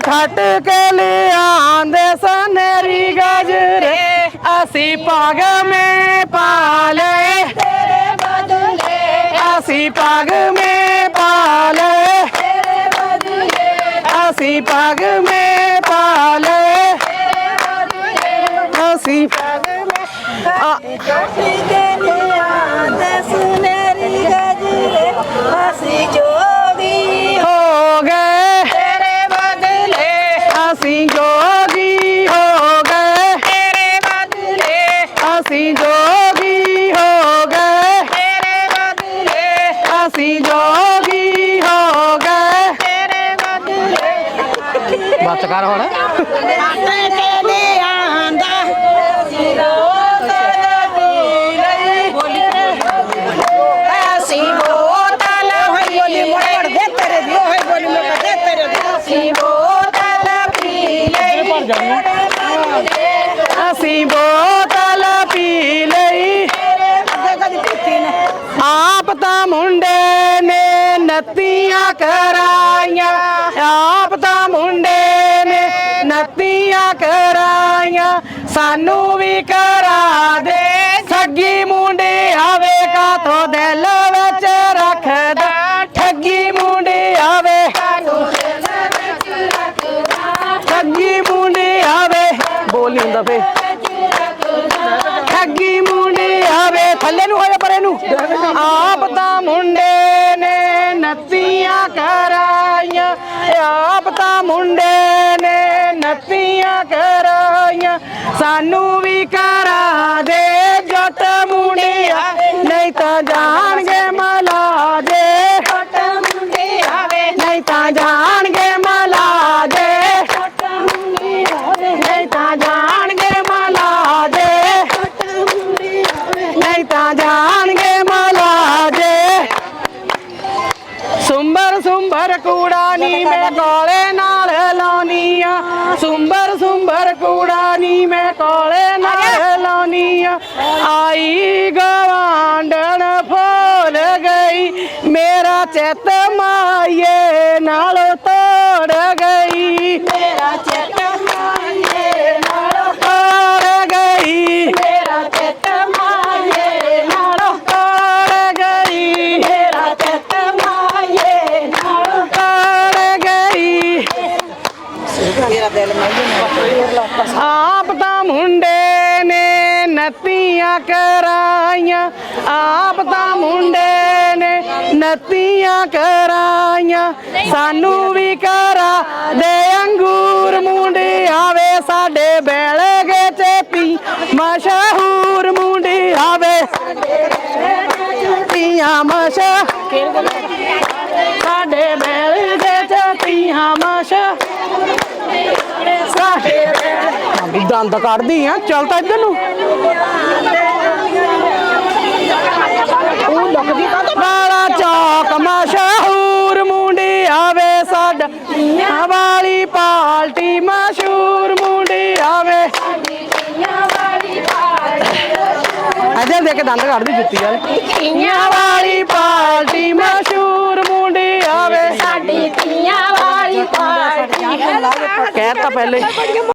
ਖੱਟ ਕੇ ਲਿਆਂਦੇ ਸਨੇਰੀ ਗਜਰੇ ਅਸੀਂ ਪੱਗ ਮੇ ਪਾ ਲਏ ਤੇਰੇ ਬਦਲੇ ਅਸੀਂ ਪੱਗ ਮੇ ਪਾ ਲਏ ਤੇਰੇ ਬਦਲੇ ਅਸੀਂ ਪੱਗ ਮੇ ਪਾ ਲਏ ਅਸੀਂ ਪੱਗ ਮੇ ਅਸੀਂ ਜੋਗੀ ਹੋ ਗਏ। ਤੇਰੇ ਬਦਲੇ ਅਸੀਂ ਜੋਗੀ ਹੋ ਗਏ। ਤੇਰੇ ਬਦਲੇ ਬੱਚ ਕਰ ਹੁਣ। ਅਸੀਂ ਬੋਤਲ ਮੁੰਡੇ ਨੇ ਨੱਤੀਆਂ ਕਰਾਈਆਂ। ਆਪ ਤਾਂ ਮੁੰਡੇ ਨੇ ਨੱਤੀਆਂ ਕਰਾਈਆਂ। ਸਾਨੂੰ ਵੀ ਕਰਾ ਦੇ। ਸੱਗੀ ਮੁੰਡੇ ਆਵੇ ਕਾ ਤੋ ਦਿਲ ਵਿੱਚ ਰੱਖਦਾ। ਠੱਗੀ ਮੁੰਡੇ ਆਵੇ ਠੱਗੀ ਮੁੰਡੇ ਆਵੇ। ਬੋਲੀ ਹੁੰਦਾ ਫੇ ਠੱਗੀ ਮੁੰਡੇ ਆਵੇ। ਥੱਲੇ ਨੂੰ ਹੋਇਆ ਪਰੇ ਨੂੰ। ਆਪ ਆਪ ਤਾਂ ਮੁੰਡੇ ਨੇ ਨੱਤੀਆਂ ਕਰਾਈਆਂ। ਸਾਨੂੰ ਵੀ ਕਰਾ ਦੇ ਜੱਟ ਮੁੰਡਿਆ, ਨਹੀਂ ਤਾਂ ਜਾਣ ਸੁੰਬਰ ਕੂੜਾ ਨੀ ਮੈਂ ਕੋਲੇ ਨਾਲ ਲਾਉਣੀ ਆ ਸੁੰਬਰ ਸੁੰਬਰ ਕੂੜਾ ਨੀ ਮੈਂ ਕੋਲੇ ਨਾਲ ਲਾਉਣੀ ਆ ਆਈ ਗਵਾਂਡਣ ਫੋਲ ਗਈ। ਮੇਰਾ ਚਿੱਤ ਮਾਏ ਨਾਲ ਤੋੜ ਆਪ ਤਾਂ ਮੁੰਡੇ ਨੇ ਨੱਤੀਆਂ ਕਰਾਈਆਂ, ਆਪ ਤਾਂ ਮੁੰਡੇ ਨੇ ਨੱਤੀਆਂ ਕਰਾਈਆਂ। ਸਾਨੂੰ ਵੀ ਕਰਾ ਦੇ ਅੰਗੂਰ, ਮੁੰਡੇ ਆਵੇ ਸਾਡੇ ਬੈਲਗੇ ਚ ਪੀ ਮਸ਼ਹੂਰ ਮੁੰਡੇ ਆਵੇ ਤੀਆਂ ਮਸ਼ਾ ਸਾਡੇ ਦੰਦ ਕੱਢਦੀ ਆ ਚੱਲ ਤਾਂ ਇੱਧਰ ਨੂੰ। ਉਹ ਲੱਗਦੀ ਕਾ ਬਾਲਾ ਚੌਕ ਮਸ਼ਹੂਰ ਮੁੰਡੇ ਆਵੇ ਸਾਡਾ। ਵਾਲੀ ਪਾਲਟੀ ਮਸ਼ਹੂਰ ਮੁੰਡੇ ਆਵੇ। ਅਜੇ ਦੇ ਕੇ ਦੰਦ ਕੱਢਦੀ ਜੁੱਤੀ ਵਾਲ। ਵਾਲੀ ਪਾਲਟੀ ਆਵੇ ਸਾਡੀ ਤੀਆਂ ਵਾਲੀ ਪਾਰਟੀ ਕਹਿ ਤਾਂ ਪਹਿਲੇ